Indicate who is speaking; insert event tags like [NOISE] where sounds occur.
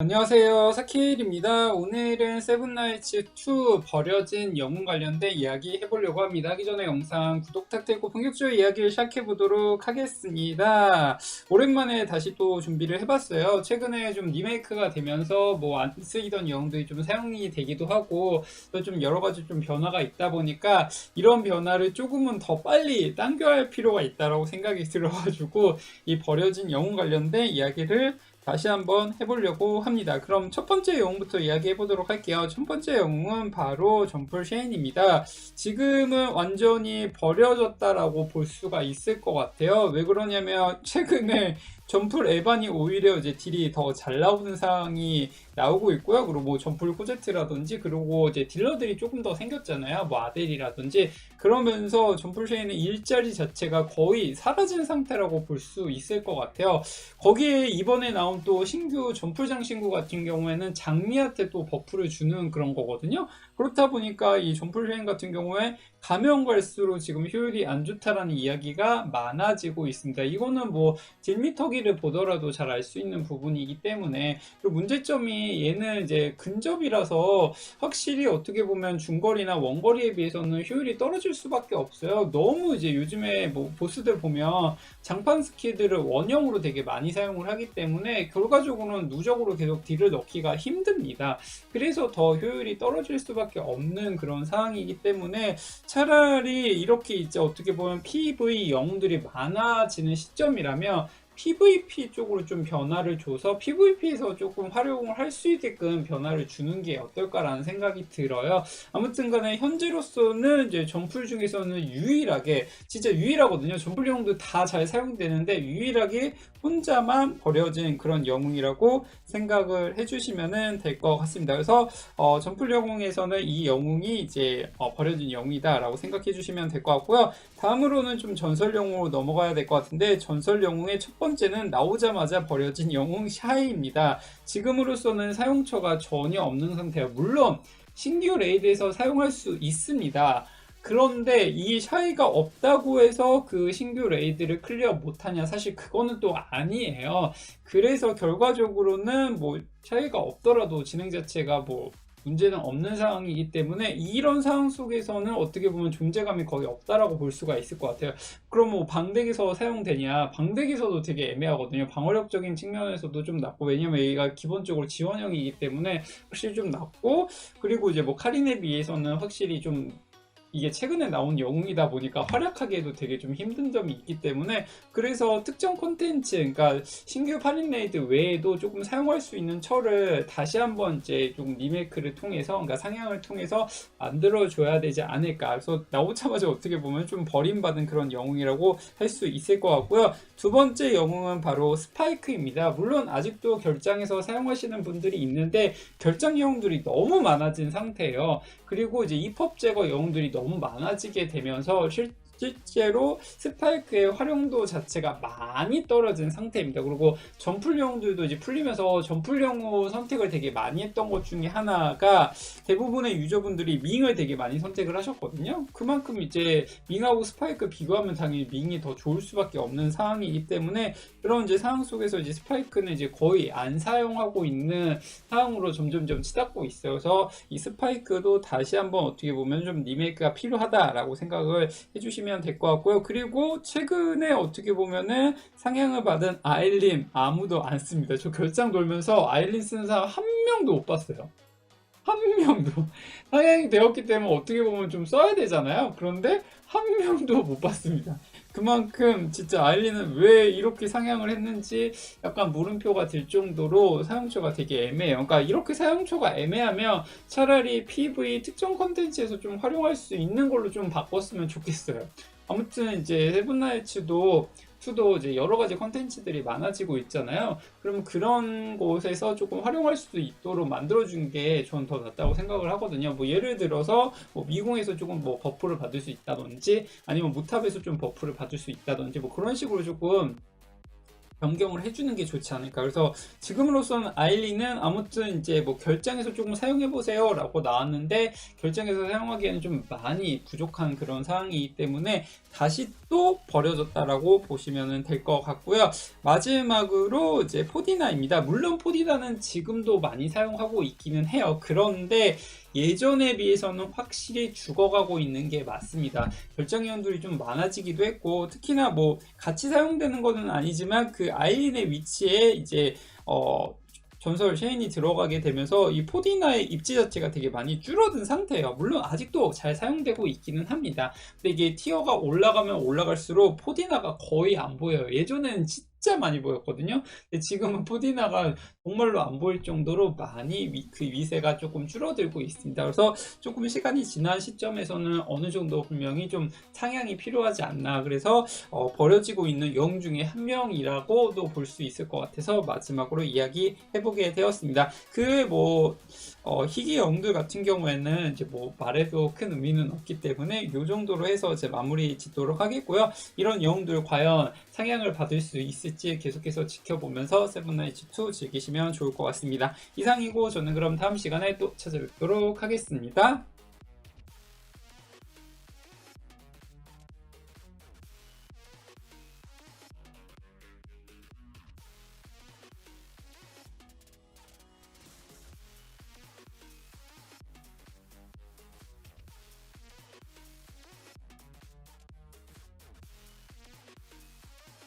Speaker 1: 안녕하세요. 사키일입니다. 오늘은 세븐나이츠 2 버려진 영웅 관련된 이야기 해보려고 합니다. 하기 전에 영상 구독 탁되고 본격적으로 이야기를 시작해보도록 하겠습니다. 오랜만에 다시 또 준비를 해봤어요. 최근에 좀 리메이크가 되면서 뭐 안 쓰이던 영웅들이 좀 사용이 되기도 하고 또 좀 여러가지 좀 변화가 있다 보니까 이런 변화를 조금은 더 빨리 당겨야 할 필요가 있다라고 생각이 들어가지고 이 버려진 영웅 관련된 이야기를 다시 한번 해보려고 합니다. 그럼 첫 번째 영웅부터 이야기해 보도록 할게요. 첫 번째 영웅은 바로 점플 쉐인입니다. 지금은 완전히 버려졌다라고 볼 수가 있을 것 같아요. 왜 그러냐면 최근에 점플 에반이 오히려 이제 딜이 더 잘 나오는 상황이 나오고 있고요. 그리고 뭐 점플 코제트라든지 그리고 이제 딜러들이 조금 더 생겼잖아요. 뭐 아델이라든지 그러면서 점플 쉐인의 일자리 자체가 거의 사라진 상태라고 볼 수 있을 것 같아요. 거기에 이번에 나온 또 신규 점플 장신구 같은 경우에는 장미한테 또 버프를 주는 그런 거거든요. 그렇다 보니까 이 점플 쉐인 같은 경우에 가면 갈수록 지금 효율이 안 좋다라는 이야기가 많아지고 있습니다. 이거는 뭐 딜미터기 를 보더라도 잘 알 수 있는 부분이기 때문에 그리고 문제점이 얘는 이제 근접이라서 확실히 어떻게 보면 중거리나 원거리에 비해서는 효율이 떨어질 수밖에 없어요. 너무 이제 요즘에 뭐 보스들 보면 장판 스킬들을 원형으로 되게 많이 사용을 하기 때문에 결과적으로는 누적으로 계속 딜을 넣기가 힘듭니다. 그래서 더 효율이 떨어질 수밖에 없는 그런 상황이기 때문에 차라리 이렇게 이제 어떻게 보면 PV 영웅들이 많아지는 시점이라면 PVP 쪽으로 좀 변화를 줘서 PVP에서 조금 활용을 할 수 있게끔 변화를 주는 게 어떨까라는 생각이 들어요. 아무튼 간에 현재로서는 이제 점풀 중에서는 유일하게 진짜 유일하거든요. 점풀 영웅도 다 잘 사용되는데 유일하게 혼자만 버려진 그런 영웅이라고 생각을 해주시면 될 것 같습니다. 그래서 어, 점풀 영웅에서는 이 영웅이 이제 어, 버려진 영웅이다라고 생각해 주시면 될 것 같고요. 다음으로는 좀 전설 영웅으로 넘어가야 될 것 같은데 전설 영웅의 첫 번째 는 나오자마자 버려진 영웅 샤이입니다. 지금으로서는 사용처가 전혀 없는 상태예요. 물론 신규 레이드에서 사용할 수 있습니다. 그런데 이 샤이가 없다고 해서 그 신규 레이드를 클리어 못하냐? 사실 그거는 또 아니에요. 그래서 결과적으로는 뭐 샤이가 없더라도 진행 자체가 뭐 문제는 없는 상황이기 때문에 이런 상황 속에서는 어떻게 보면 존재감이 거의 없다라고 볼 수가 있을 것 같아요. 그럼 뭐 방덱에서 사용되냐? 방덱에서도 되게 애매하거든요. 방어력적인 측면에서도 좀 낮고 왜냐면 얘가 기본적으로 지원형이기 때문에 확실히 좀 낮고 그리고 이제 뭐 카린에 비해서는 확실히 좀 이게 최근에 나온 영웅이다 보니까 활약하기에도 되게 좀 힘든 점이 있기 때문에 그래서 특정 콘텐츠 그러니까 신규 파린레이드 외에도 조금 사용할 수 있는 철을 다시 한번 이제 좀 리메이크를 통해서 그러니까 상향을 통해서 만들어 줘야 되지 않을까. 그래서 나오자마자 어떻게 보면 좀 버림받은 그런 영웅이라고 할 수 있을 것 같고요. 두 번째 영웅은 바로 스파이크입니다. 물론 아직도 결장에서 사용하시는 분들이 있는데 결장 영웅들이 너무 많아진 상태예요. 그리고 이제 입법 제거 영웅들이 너무 많아지게 되면서 실, 실제로 스파이크의 활용도 자체가 많이 떨어진 상태입니다. 그리고 전풀영들도 이제 풀리면서 전풀영호 선택을 되게 많이 했던 것 중에 하나가 대부분의 유저분들이 밍을 되게 많이 선택을 하셨거든요. 그만큼 이제 밍하고 스파이크 비교하면 당연히 밍이 더 좋을 수밖에 없는 상황이기 때문에 그런 이제 상황 속에서 이제 스파이크는 이제 거의 안 사용하고 있는 상황으로 점점점 치닫고 있어요. 그래서 이 스파이크도 다시 한번 어떻게 보면 좀 리메이크가 필요하다라고 생각을 해주시면 될 것 같고요. 그리고 최근에 어떻게 보면은 상향을 받은 아일린 아무도 안 씁니다. 저 결장 돌면서 아일린 쓰는 사람 한 명도 못 봤어요. 한 명도 [LAUGHS] 상향이 되었기 때문에 어떻게 보면 좀 써야 되잖아요. 그런데 한 명도 못 봤습니다. 그만큼 진짜 아일리는 왜 이렇게 상향을 했는지 약간 물음표가 들 정도로 사용처가 되게 애매해요. 그러니까 이렇게 사용처가 애매하면 차라리 PV 특정 컨텐츠에서 좀 활용할 수 있는 걸로 좀 바꿨으면 좋겠어요. 아무튼 이제 세븐나이츠도 투도 이제 여러 가지 컨텐츠들이 많아지고 있잖아요. 그러면 그런 곳에서 조금 활용할 수 있도록 만들어준 게 전 더 낫다고 생각을 하거든요. 뭐 예를 들어서 뭐 미궁에서 조금 뭐 버프를 받을 수 있다든지 아니면 무탑에서 좀 버프를 받을 수 있다든지 뭐 그런 식으로 조금 변경을 해주는 게 좋지 않을까. 그래서 지금으로서는 아일리는 아무튼 이제 뭐 결장에서 조금 사용해 보세요 라고 나왔는데 결장에서 사용하기에는 좀 많이 부족한 그런 상황이기 때문에 다시 또 버려졌다라고 보시면 될 것 같고요. 마지막으로 이제 포디나입니다. 물론 포디나는 지금도 많이 사용하고 있기는 해요. 그런데 예전에 비해서는 확실히 죽어가고 있는 게 맞습니다. 결정위원들이 좀 많아지기도 했고 특히나 뭐 같이 사용되는 거는 아니지만 그 아일린의 위치에 이제 어 전설 쉐인이 들어가게 되면서 이 포디나의 입지 자체가 되게 많이 줄어든 상태예요. 물론 아직도 잘 사용되고 있기는 합니다. 근데 이게 티어가 올라가면 올라갈수록 포디나가 거의 안 보여요. 예전에는 진짜 많이 보였거든요. 근데 지금은 포디나가 정말로 안 보일 정도로 많이 위, 그 위세가 조금 줄어들고 있습니다. 그래서 조금 시간이 지난 시점에서는 어느 정도 분명히 좀 상향이 필요하지 않나. 그래서 어, 버려지고 있는 영 중에 한 명이라고도 볼 수 있을 것 같아서 마지막으로 이야기 해보게 되었습니다. 그뭐 어, 희귀 영들 같은 경우에는 이제 뭐 말해도 큰 의미는 없기 때문에 이 정도로 해서 이제 마무리 짓도록 하겠고요. 이런 영웅들 과연 상향을 받을 수 있을지 계속해서 지켜보면서 세븐나이츠 2 즐기시면 좋을 것 같습니다. 이상이고 저는 그럼 다음 시간에 또 찾아뵙도록 하겠습니다.